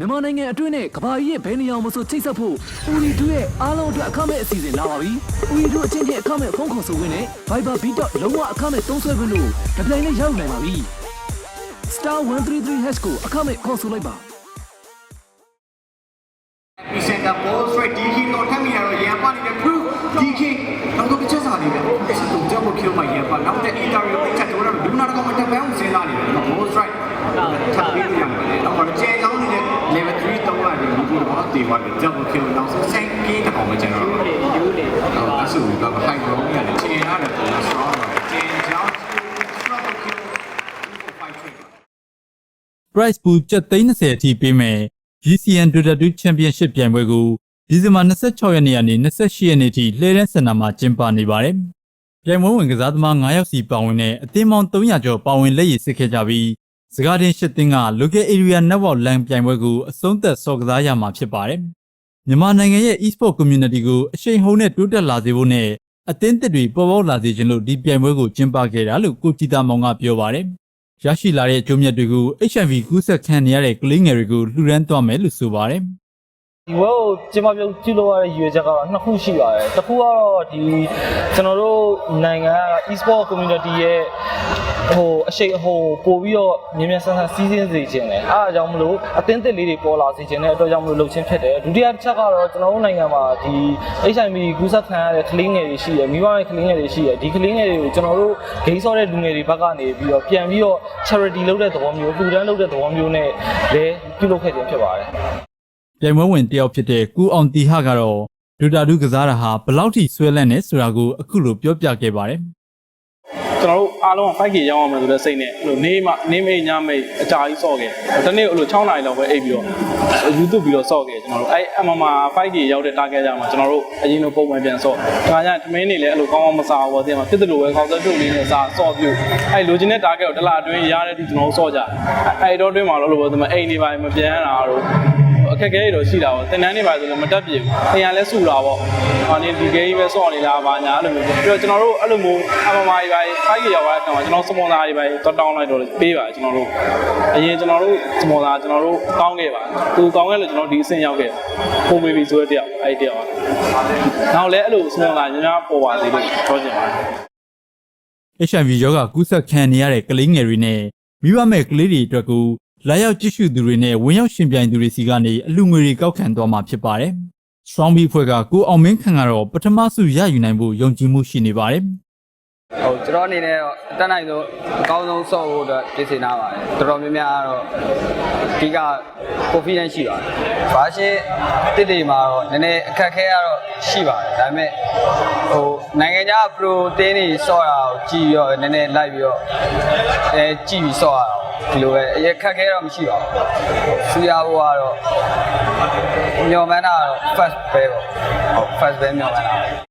မြန်မာနိုင်ငံအတွင်းနဲ့ကမ္ဘာကြီးရဲ့ဘယ်နေရာမှာမဆိုချိတ်ဆက်ဖို့ဦးရီတို့ရဲ့အားလုံးအတွက်အခမဲ့အစီအစဉ်လာပါပြီ။ဦးရီတို့အချင်းချင်းအခမဲ့ဖုန်းခေါ်ဆိုခွင့်နဲ့ Viber Beat လုံးဝအခမဲ့သုံးစွဲခွင့်လို့ဒီပလိုင်နဲ့ရောက်နိုင်ပါပြီ။ Star 133 hash ကိုအခမဲ့ခေါ်ဆိုလိုက်ပါဒီစင်တာဘောစထရိတ်ဒီကင်းတော့ထမ်းမိရတော့ရန်ပါနေတဲ့ proof ဒီကင်းတော့တော့ချက်စားနေတယ်စတူကြောက်ဖို့ kills မှာရန်ပါနောက်တဲ့ interview ကိုချက်တော့လူနာတော့မတက်ပန်းစဉ်းစားနေတယ်ဘောစထရိတ်ထပ်ပြီးရတယ်တော့တော့ကျဲကောင်းနေတဲ့ level 3တော့လာတယ်ဒီ ကတော့တေဝါတယ်ကြောက်ဖို့ kill နောက်ဆုံးဆိုင်ကင်းတော့မှကျွန်တော်တို့ယူနေတော့အဆူက high ground ရတယ်ကျဲရတယ်ပုံ strong ပါတယ်ကျဲကြောင်း struggle kill 5 trade price pool ကျပ်သိန်း30အထိပေးမယ် GCN Dota 2 Championship ပြိုင်ပွဲကိုဒီဇင်ဘာ26ရက်နေ့ကနေ28ရက်နေ့ထိလှည့်တဲ့စင်တာမှာကျင်းပနေပါတယ်။ပြိုင်ပွဲဝင်ကစားသမား9ယောက်စီပါဝင်တဲ့အသင်းပေါင်း300ကျော်ပါဝင်လက်ရည်စစ်ခဲ့ကြပြီး စကားတင်ရှစ်သင်းက local area network LAN ပြိုင်ပွဲကိုအဆုံးသက်စော်ကစားရမှာဖြစ်ပါတယ်။မြန်မာနိုင်ငံရဲ့ e-sport community ကိုအရှိန်ဟုန်နဲ့တိုးတက်လာစေဖို့နဲ့အသင်းသစ်တွေပေါ်ပေါက်လာစေခြင်းလို့ဒီပြိုင်ပွဲကိုကျင်းပခဲ့တာလို့ကိုကြည်တာမောင်ကပြောပါတယ်။ရရှိလာတဲ့အကျိုးမြတ်တွေကို HIV ကူးစက်ခံနေရတဲ့ကလေးငယ်တွေကိုလှူဒန်းသွားမယ်လို့ဆိုပါတယ် ဒီဘက်ကိုကျင်းပပြုပြုလုပ်ရတဲ့ရည်ရွယ်ချက်ကတော့နှစ်ခုရှိပါတယ်တစ်ခုကတော့ဒီကျွန်တော်တို့နိုင်ငံက e-sport community ရဲ့ဟိုအရှိန်ဟိုပို့ပြီးတော့မြင်မြန်ဆန်းဆန်းစီးစင်းစေခြင်းတယ်အဲအားကြောင့်မလို့အသင်းသစ်လေးတွေပေါ်လာစေခြင်းတဲ့အတွက်ကြောင့်မလို့လုပ်ချင်းဖြစ်တယ်ဒုတိယတစ်ချက်ကတော့ကျွန်တော်တို့နိုင်ငံမှာဒီ HIV ကူးစက်ခံရတဲ့ကလေးငယ်တွေရှိတယ်မိဘရဲ့ကလေးငယ်တွေရှိတယ်ဒီကလေးငယ်တွေကိုကျွန်တော်တို့ဂိမ်းဆော့တဲ့လူငယ်တွေဘက်ကနေပြီးတော့ပြန်ပြီးတော့ charity လုပ်တဲ့သဘောမျိုးလှူဒန်းလုပ်တဲ့သဘောမျိုးနဲ့လည်းပြုလုပ်ခဲ့ခြင်းဖြစ်ပါတယ်။ ပြိုင်ပွဲဝင်တယောက်ဖြစ်တဲ့ကူအောင်တီဟကတော့ဒူတာဒူကစားတာဟာဘယ်လောက်ထိဆွဲလန့်နေဆိုတာကိုအခုလိုပြောပြခဲ့ပါတယ်ကျွန်တော်တို့အားလုံးက 5K ရောင်းအောင်မယ်ဆိုတဲ့စိတ်နဲ့အဲ့လိုနေမနေမိတ်ညမိတ်အကြာကြီးစော့ခဲ့တနေ့အဲ့လို6နာရီလောက်ပဲအိပ်ပြီးတော့ YouTube ပြီးတော့စော့ခဲ့ကျွန်တော်တို့အဲ့အမမ 5K ရောက်တဲ့ target ကြမှာကျွန်တော်တို့အရင်လိုပုံမှန်ပြန်စော့ဒါကြရင်ထမင်းနေလည်းအဲ့လိုကောင်းကောင်းမစားဘူးပေါ့တင်မှာဖြစ်တယ်လို့ပဲခေါင်းဆက်ထုတ်လေးနဲ့စားစော့ပြုတ်အဲ့လိုချင်တဲ့ target ကိုတစ်လအတွင်းရတဲ့ဒီကျွန်တော်တို့စော့ကြအဲ့တော့အတွင်းမှာတော့လို့ပေါ့တင်မှာအိမ်နေပါမပြန်ရတာတော့ အခက်အခဲတွေတော့ရှိတာပေါ့တင်တန်းနေပါဆိုလည်းမတက်ပြေဘူး။ခင်ရလဲစုတာပေါ့။ဟောနေဒီဂိမ်းပဲစော့နေလားဘာညာအဲ့လိုမျိုး။ပြီးတော့ကျွန်တော်တို့အဲ့လိုမျိုးအမမာကြီးပါဖိုက်ရရောက်တဲ့အခါမှာကျွန်တော်စပွန်ဆာတွေပါတော့တောင်းလိုက်တော့ပေးပါကျွန်တော်တို့။အရင်ကျွန်တော်တို့စပွန်ဆာကျွန်တော်တို့ကောင်းခဲ့ပါ။သူကောင်းခဲ့လို့ကျွန်တော်ဒီအဆင့်ရောက်ခဲ့။ပုံမေဘီဆိုတဲ့တယောက်အဲ့တယောက်။နောက်လည်းအဲ့လိုစပွန်ဆာများများပေါ်ပါသေးလို့ပြောချင်ပါတယ်။။ HIV ရောဂါကူးစက်ခံနေရတဲ့ကလေးငယ်တွေနဲ့မိဘမဲ့ကလေးတွေအတွက်ကို လာရောက်ကြည့်ရှုသူတွေနဲ့ဝင်ရောက်ရှင်ပြိုင်သူတွေစီကနေအလူငွေတွေကောက်ခံသွားမှာဖြစ်ပါတယ်။ Strong B ဖွဲ့ကကိုအောင်မင်းခန့်ကတော့ပထမဆုရယူနိုင်ဖို့ယုံကြည်မှုရှိနေပါတယ်ဟုတ်ကျွန်တော်အနေနဲ့တော့အတက်နိုင်ဆုံးအကောင်းဆုံးဆော့ဖို့အတွက်ပြင်ဆင်ထားပါတယ်တော်တော်များများကတော့ဒီက confidence ရှိပါတယ်ဘာရှင်းတစ်တွေမှာတော့နည်းနည်းအခက်အခဲကတော့ရှိပါတယ်ဒါပေမဲ့ဟိုနိုင်ငံခြား pro တင်းတွေဆော့တာကိုကြည့်ပြီးတော့နည်းနည်းလိုက်ပြီးတော့အဲကြည့်ပြီးဆော့ရတာ ဒီလိုပဲအရင်ခက်ခဲတော့မရှိပါဘူးဆူရဖို့ကတော့မျော်မှန်းတာကတော့ first ပဲပေါ့ဟုတ် first ပဲမျော်မှန်းတာ